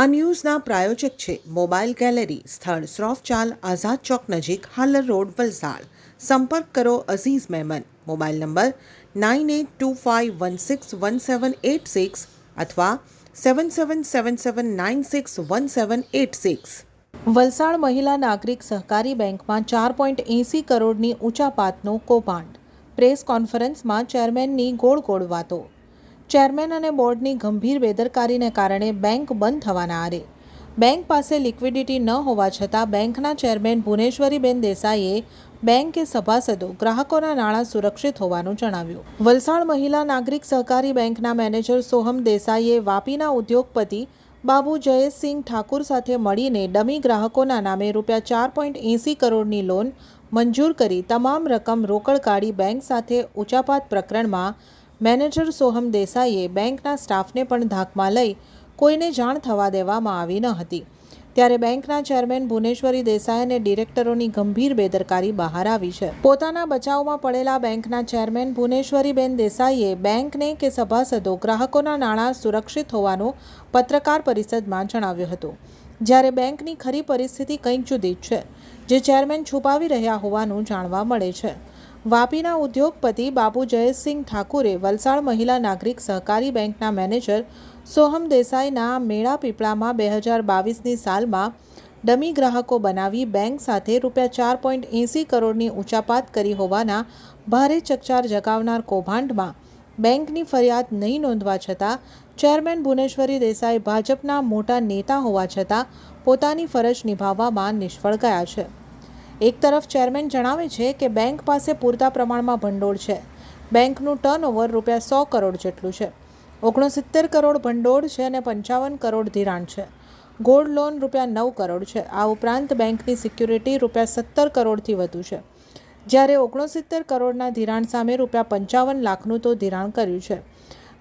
આ ન્યૂઝના પ્રાયોજક છે mobile gallery, સ્થળ શ્રોફચાલ, આઝાદ ચોક નજીક હાલર રોડ, વલસાડ. સંપર્ક કરો Aziz Maheman mobile number nine eight two five one six one seven eight six અથવા seven seven seven seven nine six one seven eight six. Valsad મહિલા નાગરિક સહકારી બેંકમાં ચાર પોઈન્ટ એંસી કરોડની ઊંચા પાતનું કૌભાંડ. પ્રેસ કોન્ફરન્સમાં ચેરમેનની ગોળ ગોળ વાતો. ચેરમેન અને બોર્ડની ગંભીર બેદરકારીને કારણે બેંક બંધ થવાના આરે. બેંક પાસે લિક્વિડિટી ન હોવા છતાં બેંકના ચેરમેન ભુવનેશ્વરીબેન દેસાઈએ બેંકે સભાસદો, ગ્રાહકોના નાણાં સુરક્ષિત હોવાનું જણાવ્યું. વલસાડ મહિલા નાગરિક સહકારી બેંકના મેનેજર સોહમ દેસાઈએ વાપીના ઉદ્યોગપતિ બાબુ જયેશસિંહ ઠાકુર સાથે મળીને ડમી ગ્રાહકોના નામે રૂપિયા ચાર પોઈન્ટ એંસી કરોડની લોન મંજૂર કરી તમામ રકમ રોકડ કાઢી બેંક સાથે ઉચાપાત પ્રકરણમાં મેનેજર સોહમ દેસાઈએ બેંકના સ્ટાફને પણ ધાકમાં લઈ કોઈને જાણ થવા દેવામાં આવી ન હતી. ત્યારે બેંકના ચેરમેન ભુવનેશ્વરી દેસાઈ અને ડિરેક્ટરોની ગંભીર બેદરકારી બહાર આવી છે. પોતાના બચાવમાં પડેલા બેંકના ચેરમેન ભુવનેશ્વરીબેન દેસાઈએ બેંકને કે સભાસદો ગ્રાહકોના નાણાં સુરક્ષિત હોવાનું પત્રકાર પરિષદમાં જણાવ્યું હતું. જ્યારે બેંકની ખરી પરિસ્થિતિ કંઈક જુદી છે, જે ચેરમેન છુપાવી રહ્યા હોવાનું જાણવા મળે છે. વાપીના ઉદ્યોગપતિ બાબુ જયેશસિંહ ઠાકુરે વલસાડ મહિલા નાગરિક સહકારી બેંકના મેનેજર સોહમ દેસાઈના મેળા પીપળામાં બે હજાર બાવીસની સાલમાં ડમી ગ્રાહકો બનાવી બેંક સાથે રૂપિયા ચાર પોઈન્ટ એંસી કરોડની ઊંચાપાત કરી હોવાના ભારે ચકચાર જગાવનાર કૌભાંડમાં બેંકની ફરિયાદ નહીં નોંધવા છતાં ચેરમેન ભુવનેશ્વરી દેસાઈ ભાજપના મોટા નેતા હોવા છતાં પોતાની ફરજ નિભાવવામાં નિષ્ફળ ગયા છે. એક તરફ ચેરમેન જણાવે છે કે બેંક પાસે પૂરતા પ્રમાણમાં ભંડોળ છે. બેંકનું ટર્નઓવર રૂપિયા સો કરોડ જેટલું છે. ઓગણસિત્તેર કરોડ ભંડોળ છે અને પંચાવન કરોડ ધિરાણ છે. ગોલ્ડ લોન રૂપિયા નવ કરોડ છે. આ ઉપરાંત બેંકની સિક્યુરિટી રૂપિયા સત્તર કરોડથી વધુ છે. જ્યારે ઓગણસિત્તેર કરોડના ધિરાણ સામે રૂપિયા પંચાવન લાખનું તો ધિરાણ કર્યું છે.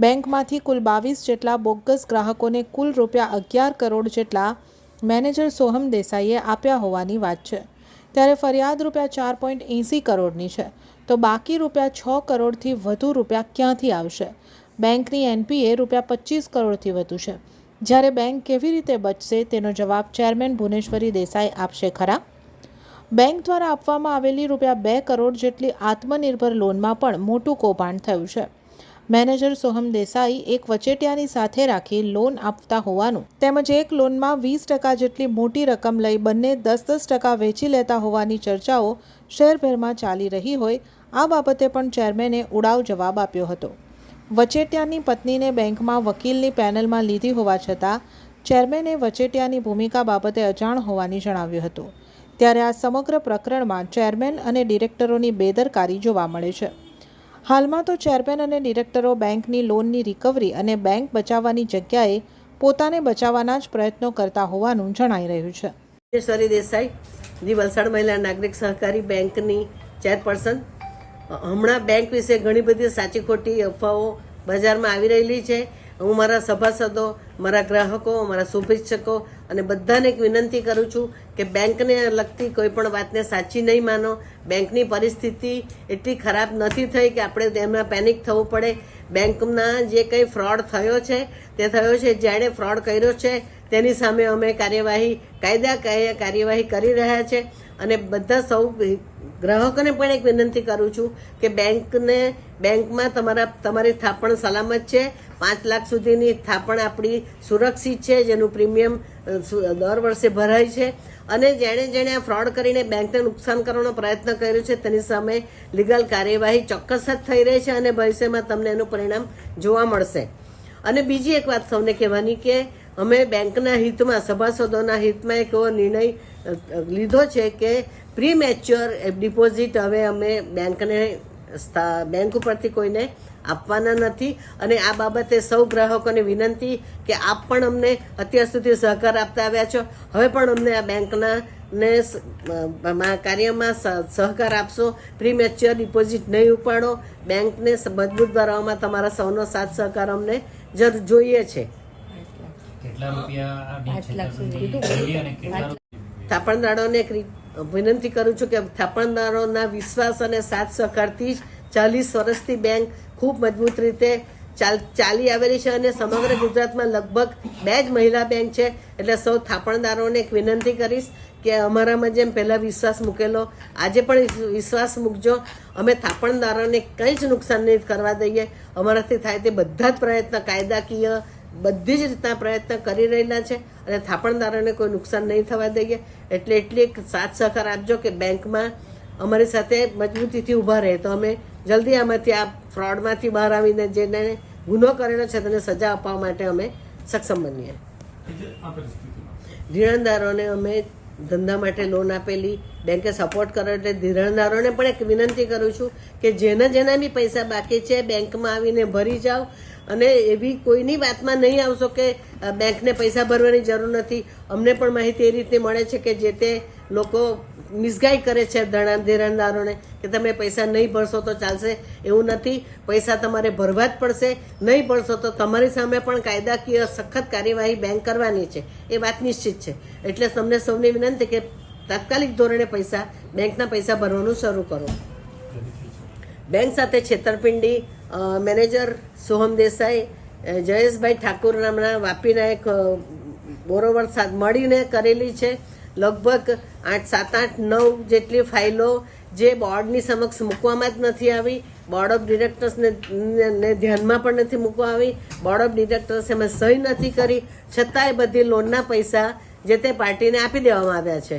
બેંકમાંથી કુલ બાવીસ જેટલા બોગસ ગ્રાહકોને કુલ રૂપિયા અગિયાર કરોડ જેટલા મેનેજર સોહમ દેસાઈએ આપ્યા હોવાની વાત છે. ત્યારે ફરિયાદ રૂપિયા ચાર પોઈન્ટ એંસી કરોડની છે. તો બાકી રૂપિયા છ કરોડથી વધુ રૂપિયા ક્યાંથી આવશે? બેંકની એનપીએ રૂપિયા પચીસ કરોડથી વધુ છે. જ્યારે બેંક કેવી રીતે બચશે તેનો જવાબ ચેરમેન ભુવનેશ્વરી દેસાઈ આપશે ખરા? બેંક દ્વારા આપવામાં આવેલી રૂપિયા બે કરોડ જેટલી આત્મનિર્ભર લોનમાં પણ મોટું કૌભાંડ થયું છે. મેનેજર સોહમ દેસાઈ એક વચેટિયાની સાથે રાખી લોન આપતા હોવાનું. તેમજ એક લોનમાં વીસ ટકા જેટલી મોટી રકમ લઈ બંને દસ દસ ટકા વેચી લેતા હોવાની ચર્ચાઓ શહેરભરમાં ચાલી રહી હોય, આ બાબતે પણ ચેરમેને ઉડાવ જવાબ આપ્યો હતો. વચેટિયાની પત્નીને બેંકમાં વકીલની પેનલમાં લીધી હોવા છતાં, ચેરમેને વચેટિયાની ભૂમિકા બાબતે અજાણ હોવાની જણાવ્યું હતું. ત્યારે આ સમગ્ર પ્રકરણમાં ચેરમેન અને ડિરેક્ટરોની બેદરકારી જોવા મળે છે. હાલમાં તો ચેરમેન અને ડિરેક્ટરો બેંકની લોનની રિકવરી અને બેંક બચાવવાની જગ્યાએ પોતાને બચાવવાના જ પ્રયત્નો કરતા હોવાનું જણાઈ રહ્યું છે. સરી દેસાઈ, જી વલસાડ મહિલા નાગરિક સહકારી બેંકની ચેરપર્સન. હમણાં બેંક વિશે ઘણી બધી સાચી ખોટી અફવાઓ બજારમાં આવી રહેલી છે. હું મારા સભાસદો, મારા ગ્રાહકો, મારા શુભેચ્છકો અને બધાને એક વિનંતી કરું છું કે બેંકને લગતી કોઈ પણ વાતને સાચી નહીં માનો. બેંકની પરિસ્થિતિ એટલી ખરાબ નથી થઈ કે આપણે તેમાં પેનિક થવું પડે. બેંકના જે કંઈ ફ્રોડ થયો છે, તે થયો છે. જેણે ફ્રોડ કર્યો છે, તેની સામે અમે કાર્યવાહી, કાયદા કાર્યવાહી કરી રહ્યા છે. અને બધા સૌ ગ્રાહકોને પણ એક વિનંતી કરું છું કે બેંકને, બેંકમાં તમારા, તમારી થાપણ સલામત છે. પાંચ લાખ સુધીની થાપણ આપણી સુરક્ષિત છે, જેનું પ્રીમિયમ દર વર્ષે ભરાય છે. અને જેણે જેણે આ ફ્રોડ કરીને બેંકને નુકસાન કરવાનો પ્રયત્ન કર્યો છે, તેની સામે લીગલ કાર્યવાહી ચોક્કસ જ થઈ રહી છે અને ભવિષ્યમાં તમને એનું પરિણામ જોવા મળશે. અને બીજી એક વાત સૌને કહેવાની કે અમે બેંકના હિતમાં, સભાસદોના હિતમાં એક એવો નિર્ણય લીધો છે કે પ્રી મેચ્યોર ડિપોઝિટ હવે અમે બેંકને બેંક ઉપરથી કોઈને આપવાના નથી. અને આ બાબતે સૌ ગ્રાહકોને વિનંતી કે આપ પણ અમને અત્યાર સુધી સહકાર આપતા આવ્યા છો. હવે પણ અમને આ બેંકના ને કાર્યમાં સહકાર આપશો. પ્રી મેચ્યોર ડિપોઝિટ નહીં ઉપાડો. બેંકને મજબૂત બનાવવામાં તમારા સૌનો સાથ સહકાર અમને જરૂર જોઈએ છે. થાપણદારોને એક વિનંતી કરું છું કે થાપણદારોના વિશ્વાસ અને સાથ સહકારથી જ ચાલીસ વર્ષથી બેંક ખૂબ મજબૂત રીતે ચાલ, ચાલી આવેલી છે અને સમગ્ર ગુજરાતમાં લગભગ બે જ મહિલા બેંક છે. એટલે સૌ થાપણદારોને એક વિનંતી કરીશ કે અમારામાં જેમ પહેલાં વિશ્વાસ મૂકેલો, આજે પણ વિશ્વાસ મૂકજો. અમે થાપણદારોને કંઈ જ નુકસાન નહીં કરવા દઈએ. અમારાથી થાય તે બધા જ પ્રયત્ન કાયદાકીય બધી જ રીતના પ્રયત્ન કરી રહેલા છે અને થાપણદારોને કોઈ નુકસાન નહીં થવા દઈએ. એટલે એટલી એક સાથ સહકાર આપજો કે બેંકમાં અમારી સાથે મજબૂતીથી ઊભા રહે. તો અમે જલ્દી આમાંથી આ ફ્રોડમાંથી બહાર આવીને જેને ગુનો કરેલો છે તેને સજા અપાવવા માટે અમે સક્ષમ બનીએ. ધિરણદારોને અમે ધંધા માટે લોન આપેલી બેંકે સપોર્ટ કર્યો એટલે ધિરાણદારોને પણ એક વિનંતી કરું છું કે જેના જેના બી પૈસા બાકી છે બેંકમાં આવીને ભરી જાઓ અને એવી કોઈની વાતમાં નહીં આવશો કે બેંકને પૈસા ભરવાની જરૂર નથી. અમને પણ માહિતી એ રીતે મળે છે કે જે તે લોકો મિસગાઈડ કરે છે ધણા ધિરાણદારોને કે તમે પૈસા નહીં ભરશો તો ચાલશે, એવું નથી. પૈસા તમારે ભરવા જ પડશે. નહીં ભરશો તો તમારી સામે પણ કાયદાકીય સખત કાર્યવાહી બેંક કરવાની છે. એ વાત નિશ્ચિત છે. એટલે તમને સૌને વિનંતી કે તાત્કાલિક ધોરણે પૈસા, બેંકના પૈસા ભરવાનું શરૂ કરો. બેંક સાથે છેતરપિંડી મેનેજર સોહમ દેસાઈ જયેશભાઈ ઠાકુર નામના વાપીના એક બોરોવર મળીને કરેલી છે. લગભગ આઠ સાત આઠ નવ જેટલી ફાઇલો જે બોર્ડની સમક્ષ મૂકવામાં જ નથી આવી. બોર્ડ ઓફ ડિરેક્ટર્સને ને- ધ્યાનમાં પણ નથી મૂકવા આવી. બોર્ડ ઓફ ડિરેક્ટર્સ એમાં સહી નથી કરી. છતાંય બધી લોનના પૈસા જે તે પાર્ટીને આપી દેવામાં આવ્યા છે.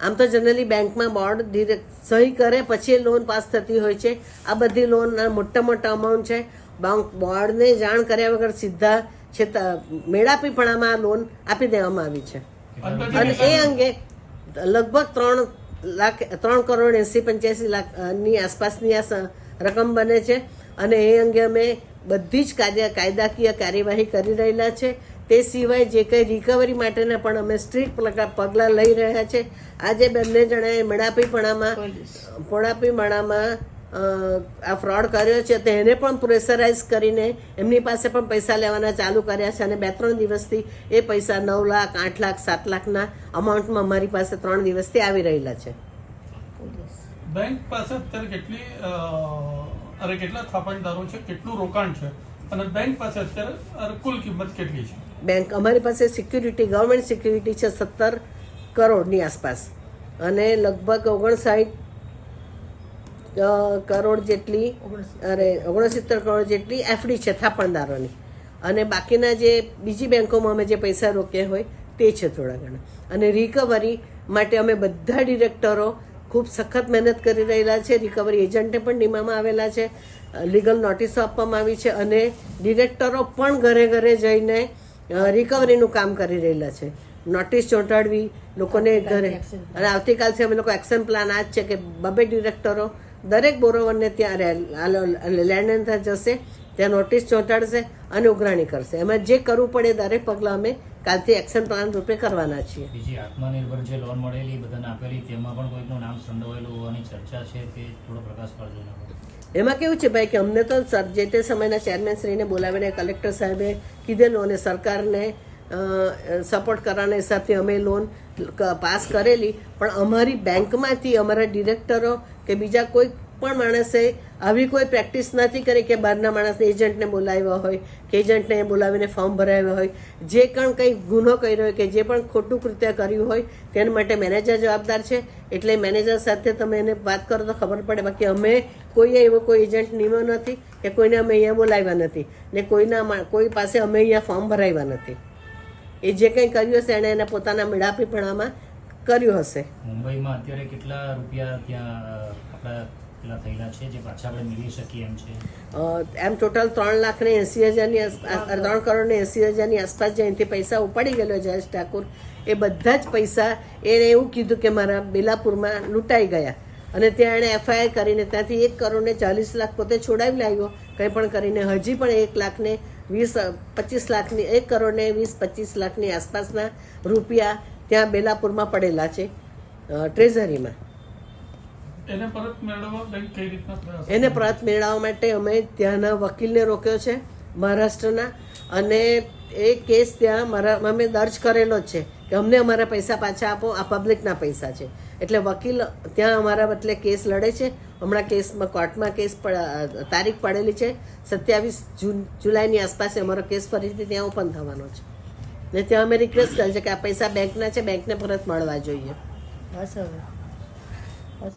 આમ તો જનરલી બેંકમાં બોર્ડ ડિરેક્ટ સહી કરે પછી લોન પાસ થતી હોય છે. આ બધી લોન મોટા મોટા અમાઉન્ટ છે. બેંક બોર્ડને જાણ કર્યા વગર સીધા છેતા મેળાપીપણામાં આ લોન આપી દેવામાં આવી છે. અને એ અંગે લગભગ ત્રણ લાખ ત્રણ કરોડ એસી પંચ્યાસી લાખની આસપાસની આ રકમ બને છે અને એ અંગે અમે બધી જ કાયદા કાયદાકીય કાર્યવાહી કરી રહેલા છે. તે સિવાય જે કંઈ રિકવરી માટેના પણ અમે સ્ટ્રીટ પગલાં લઈ રહ્યા છે. આજે બંને જણાએ મેળાપીપણામાં પોળાપીપણામાં અ, આ ફ્રોડ કર્યો છે તો એને પણ પ્રેશરાઇઝ કરીને એમની પાસે પણ પૈસા લેવાના ચાલુ કર્યા છે અને બે ત્રણ દિવસથી એ પૈસા નવ લાખ આઠ લાખ સાત લાખના અમાઉન્ટમાં અમારી પાસે ત્રણ દિવસથી આવી રહેલા છે. બેંક પાસે અત્યારે કેટલી અરે કેટલા થાપણદારો છે કેટલું રોકાણ છે અને બેંક પાસે અત્યારે કુલ કિંમત કેટલી છે? બેંક અમારી પાસે સિક્યુરિટી ગવર્મેન્ટ સિક્યુરિટી છે સત્તર કરોડની આસપાસ અને લગભગ ઓગણસાઠ કરોડ જેટલી અરે ઓગણસિત્તેર કરોડ જેટલી એફડી છે થાપણદારોની. અને બાકીના જે બીજી બેંકોમાં અમે જે પૈસા રોક્યા હોય તે છે થોડા ઘણા. અને રિકવરી માટે અમે બધા ડિરેક્ટરો ખૂબ સખત મહેનત કરી રહેલા છે. રિકવરી એજન્ટને પણ નિમવામાં આવેલા છે. લીગલ નોટિસો આપવામાં આવી છે અને ડિરેક્ટરો પણ ઘરે ઘરે જઈને રિકવરીનું કામ કરી રહેલા છે. નોટિસ ચોંટાડવી લોકોને ઘરે અને આવતીકાલથી અમે લોકો એક્શન પ્લાન આ જ છે કે બબે ડિરેક્ટરો દરેક બોરોવરને ત્યાં લેન્ડ જશે ત્યાં નોટિસ ચોંટાડશે અને ઉઘરાણી કરશે. એમાં જે કરવું પડે દરેક પગલાં અમે કાલથી એક્શન પ્લાન રૂપે કરવાના છીએ. બીજી આત્મનિર્ભર જે લોન મળેલી બધાને આપેલી તેમાં પણ કોઈનું નામ સંડોવાયેલું હોવાની ચર્ચા છે તે થોડો પ્રકાશ પાડજો એમાં કેવું છે ભાઈ કે અમને તો સર જે તે સમયના ચેરમેન શ્રીને બોલાવીને કલેક્ટર સાહેબે કીધેલું અને સરકારને સપોર્ટ કરવાના હિસાબથી અમે લોન પાસ કરેલી. પણ અમારી બેંકમાંથી અમારા ડિરેક્ટરો કે બીજા કોઈ પણ માણસે આવી કોઈ પ્રેક્ટિસ નથી કરી કે બહારના માણસને એજન્ટને બોલાવ્યા હોય, કે એજન્ટને બોલાવીને ફોર્મ ભરાવ્યા હોય, જે પણ કંઈ ગુનો કર્યો હોય કે જે પણ ખોટું કૃત્ય કર્યું હોય, તેના માટે મેનેજર જવાબદાર છે. એટલે મેનેજર સાથે તમે એને વાત કરો તો ખબર પડે, બાકી અમે કોઈએ એવો કોઈ એજન્ટ નિમ્યો નથી કે કોઈને અમે અહીંયા બોલાવ્યા નથી ને કોઈના કોઈ પાસે અમે અહીંયા ફોર્મ ભરાવ્યા નથી. એ જે કંઈ કર્યું હશે એણે એના પોતાના મેળાપીપણામાં કર્યું હશે. મુંબઈમાં અત્યારે કેટલા રૂપિયા ત્યાં આપણા થયેલા છે જે પાછા આપણે મેળવી શકીએ એમ છે? એમ ટોટલ ત્રણ લાખ ને એસી હજારની આસપાસ ત્રણ કરોડ ને એસી હજારની આસપાસ જે અહીંથી પૈસા ઉપાડી ગયેલો જયેશ ઠાકુર એ બધા જ પૈસા એણે એવું કીધું કે મારા બેલાપુરમાં લૂંટાઈ ગયા. અને ત્યાં એણે એફઆઈઆર કરીને ત્યાંથી એક કરોડને ચાલીસ લાખ પોતે છોડાવી લાવ્યો. કંઈ પણ કરીને હજી પણ એક લાખને વીસ પચીસ લાખની એક કરોડને વીસ પચીસ લાખની આસપાસના રૂપિયા ત્યાં બેલાપુરમાં પડેલા છે ટ્રેઝરીમાં. એને પરત મેળવવા એને પરત માટે અમે ત્યાંના વકીલને રોક્યો છે મહારાષ્ટ્રના. અને એ કેસ ત્યાં મારા અમે દર્જ કરેલો જ છે કે અમને અમારા પૈસા પાછા આપો આ પબ્લિકના પૈસા છે. એટલે વકીલ ત્યાં અમારા બદલે કેસ લડે છે. હમણાં કેસમાં કોર્ટમાં કેસ તારીખ પડેલી છે સત્યાવીસ જૂન જુલાઈની આસપાસ અમારો કેસ ફરીથી ત્યાં ઓપન થવાનો છે. ને ત્યાં અમે રિક્વેસ્ટ કરી છે કે આ પૈસા બેંકના છે બેંકને પરત મળવા જોઈએ. બસ હવે.